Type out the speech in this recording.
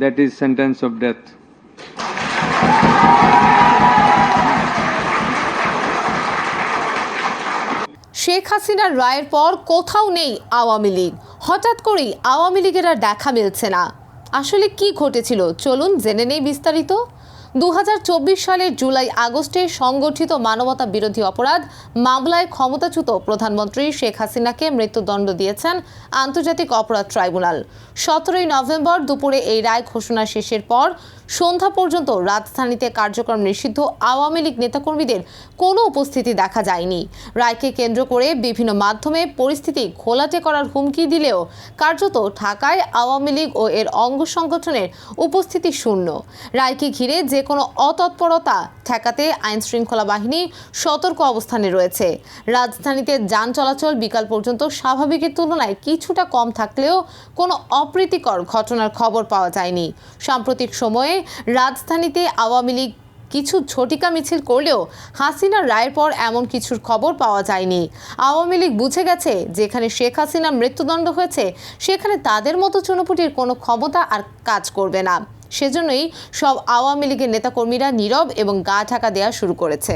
that is sentence of death. Sheikh হাসিনার রায়ের পর কোথাও নেই আওয়ামী লীগ। হঠাৎ করেই আওয়ামী লীগের আর দেখা মিলছে না। আসলে কি ঘটেছিল? চলুন জেনে নেই বিস্তারিত। দু হাজার চব্বিশ সালের জুলাই আগস্টে সংগঠিত মানবতা বিরোধী অপরাধ মামলায় ক্ষমতাচ্যুত প্রধানমন্ত্রী শেখ হাসিনাকে মৃত্যুদণ্ড দিয়েছেন আন্তর্জাতিক অপরাধ ট্রাইব্যুনাল। সতেরোই নভেম্বর দুপুরে এই রায় ঘোষণা শেষের পর সন্ধ্যা পর্যন্ত রাজধানীতে কার্যক্রম নিষিদ্ধ আওয়ামী লীগ নেতাকর্মীদের কোনো উপস্থিতি দেখা যায়নি। রায়কে কেন্দ্র করে বিভিন্ন মাধ্যমে পরিস্থিতি ঘোলাটে করার হুমকি দিলেও কার্যত ঢাকায় আওয়ামী লীগ ও এর অঙ্গ সংগঠনের উপস্থিতি শূন্য। রায়কে ঘিরে যে কোনো অতৎপরতা ঠেকাতে আইন শৃঙ্খলা বাহিনী সতর্ক অবস্থানে রয়েছে। রাজধানীতে যান চলাচল বিকাল পর্যন্ত স্বাভাবিকের তুলনায় কিছুটা কম থাকলেও কোনো অপ্রীতিকর ঘটনার খবর পাওয়া যায়নি। সাম্প্রতিক সময়ে রাজধানীতে আওয়ামী লীগ কিছু ঝটিকা মিছিল করলেও হাসিনার রায়ের পর এমন কিছুর খবর পাওয়া যায়নি। আওয়ামী লীগ বুঝে গেছে, যেখানে শেখ হাসিনা মৃত্যুদণ্ড হয়েছে, সেখানে তাদের মতো চুনোপুটির কোনো ক্ষমতা আর কাজ করবে না। সেজন্যই সব আওয়ামী লীগের নেতাকর্মীরা নীরব এবং গা ঢাকা দেওয়া শুরু করেছে।